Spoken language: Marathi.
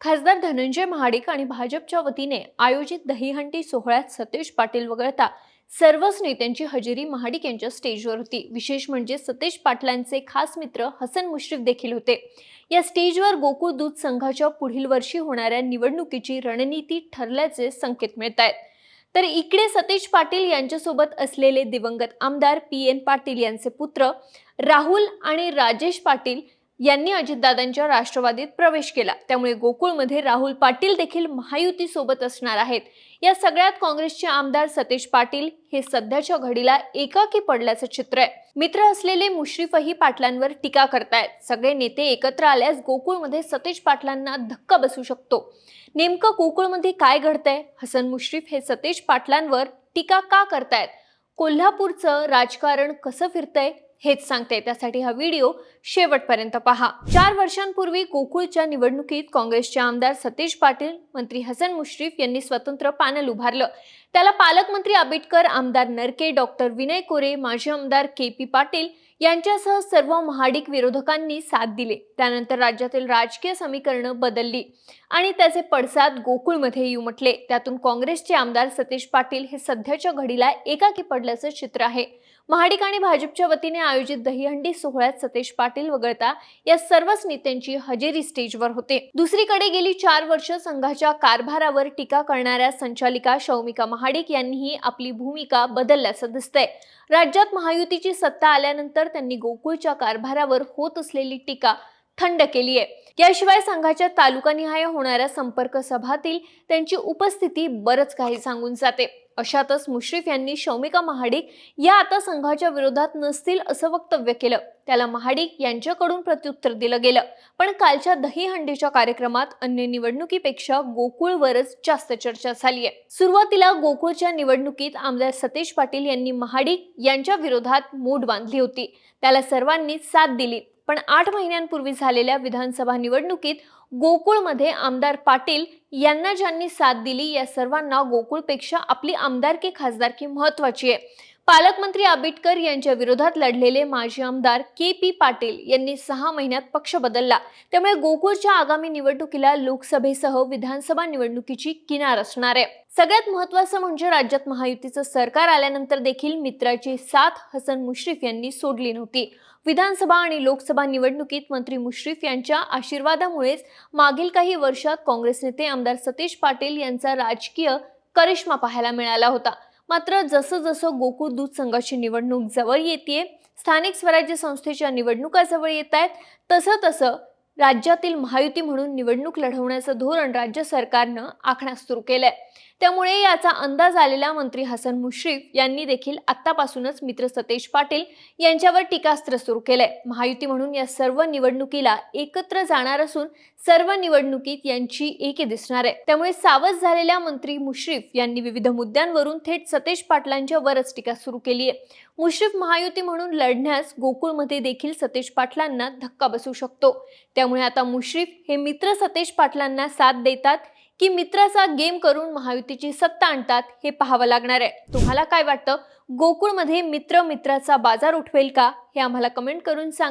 खासदार धनंजय महाडिक आणि भाजपच्या वतीने आयोजित दहीहंडी सोहळ्यात सतेज पाटील वगळता सर्वच नेत्यांची हजेरी महाडिक यांच्या स्टेजवर होती विशेष म्हणजे सतेज पाटलांचे खास मित्र हसन मुश्रीफ देखील होते. या स्टेजवर गोकुळ दूध संघाच्या पुढील वर्षी होणाऱ्या निवडणुकीची रणनीती ठरल्याचे संकेत मिळत आहेत तर इकडे सतेज पाटील यांच्यासोबत असलेले दिवंगत आमदार पी एन पाटील यांचे पुत्र राहुल आणि राजेश पाटील यांनी अजितदादांच्या राष्ट्रवादीत प्रवेश केला. त्यामुळे गोकुळमध्ये राहुल पाटील देखील महायुती सोबत असणार आहेत. या सगळ्यात काँग्रेसचे आमदार सतेज पाटील हे सध्याच्या घडीला एकाकी पडल्याचं चित्र आहे. मित्र असलेले मुश्रीफही पाटलांवर टीका करतायत. सगळे नेते एकत्र आल्यास गोकुळमध्ये सतेज पाटलांना धक्का बसू शकतो. नेमकं गोकुळमध्ये काय घडतंय? हसन मुश्रीफ हे सतेज पाटलांवर टीका का करतायत? कोल्हापूरचं राजकारण कसं फिरतंय? हेच सांगते. त्यासाठी हा व्हिडिओ शेवटपर्यंत पहा. चार वर्षांपूर्वी गोकुळच्या निवडणुकीत काँग्रेसचे आमदार सतेज पाटील मंत्री हसन मुश्रीफ यांनी स्वतंत्र पॅनल उभारलं. त्याला पालकमंत्री आबिटकर आमदार नरके डॉक्टर विनय कोरे माजी आमदार के पी पाटील यांच्यासह सर्व महाडिक विरोधकांनी साथ दिले. त्यानंतर राज्यातील राजकीय समीकरणं बदलली आणि त्याचे पडसाद गोकुळमध्ये उमटले. त्यातून काँग्रेसचे आमदार सतीश पाटील हे सध्याच्या घडीला एकाकी पडल्याचं चित्र आहे. महाडिक आणि भाजपच्या वतीने आयोजित दहीहंडी सोहळ्यात सतेज पाटील वगळता या सर्वच नेत्यांची हजेरी स्टेजवर होते. दुसरीकडे गेली चार वर्ष संघाच्या कारभारावर टीका करणाऱ्या संचालिका शौमिका महाडिक यांनीही आपली भूमिका बदलल्याचं दिसतंय. राज्यात महायुतीची सत्ता आल्यानंतर त्यांनी गोकुळच्या कारभारावर होत असलेली टीका थंड केली आहे. याशिवाय संघाच्या तालुकानिहाय होणाऱ्या संपर्क सभातील त्यांची उपस्थिती बरंच काही सांगून जाते. अशातच मुश्रीफ यांनी शौमिका महाडिक या आता संघाच्या विरोधात नसतील असं वक्तव्य केलं. त्याला महाडिक यांच्याकडून प्रत्युत्तर दिलं गेलं. पण कालच्या दहीहंडीच्या कार्यक्रमात अन्य निवडणुकीपेक्षा गोकुळवरच जास्त चर्चा झाली आहे. सुरुवातीला गोकुळच्या निवडणुकीत आमदार सतेज पाटील यांनी महाडिक यांच्या विरोधात मूड बांधली होती. त्याला सर्वांनी साथ दिली. पण आठ महिन्यांपूर्वी झालेल्या विधानसभा निवडणुकीत गोकुळमध्ये आमदार पाटील यांना ज्यांनी साथ दिली या सर्वांना गोकुळपेक्षा आपली आमदारकी खासदारकी महत्वाची आहे. पालकमंत्री आबिटकर यांच्या विरोधात लढलेले माजी आमदार के पी पाटील यांनी सहा महिन्यात पक्ष बदलला. त्यामुळे गोकुळच्या आगामी निवडणुकीला लोकसभेसह विधानसभा निवडणुकीची किनार असणार आहे. सगळ्यात महत्वाचं म्हणजे राज्यात महायुतीचं सरकार आल्यानंतर देखील मित्राची साथ हसन मुश्रीफ यांनी सोडली नव्हती. विधानसभा आणि लोकसभा निवडणुकीत मंत्री मुश्रीफ यांच्या आशीर्वादामुळेच मागील काही वर्षात काँग्रेस नेते आमदार सतीश पाटील यांचा राजकीय करिश्मा पाहायला मिळाला होता. मात्र जसं जसं गोकुळ दूध संघाची निवडणूक जवळ येते स्थानिक स्वराज्य संस्थेच्या निवडणुका जवळ येत आहेत तसं तसं राज्यातील महायुती म्हणून निवडणूक लढवण्याचं धोरण राज्य सरकारनं आखण्यास सुरू केलंय. त्यामुळे याचा अंदाज आलेला मंत्री हसन मुश्रीफ यांनी देखील आत्तापासूनच मित्र सतेज पाटील यांच्यावर टीकास्त्र सुरू केलंय. महायुती म्हणून या सर्व निवडणुकीला एकत्र जाणार असून सर्व निवडणुकीत यांची एकी दिसणार आहे. त्यामुळे सावध झालेल्या मंत्री मुश्रीफ यांनी विविध मुद्द्यांवरून थेट सतेज पाटलांच्या वरच टीका सुरू केली आहे. मुश्रीफ महायुती म्हणून लढण्यास गोकुळमध्ये देखील सतेज पाटलांना धक्का बसू शकतो. त्यामुळे आता मुश्रीफ हे मित्र सतेज पाटलांना साथ देतात की मित्राचा गेम करून महायुतीची सत्ता आणतात हे पाहावं लागणार आहे. तुम्हाला काय वाटतं? गोकुळमध्ये मित्र मित्राचा बाजार उठवेल का? हे आम्हाला कमेंट करून सांगा.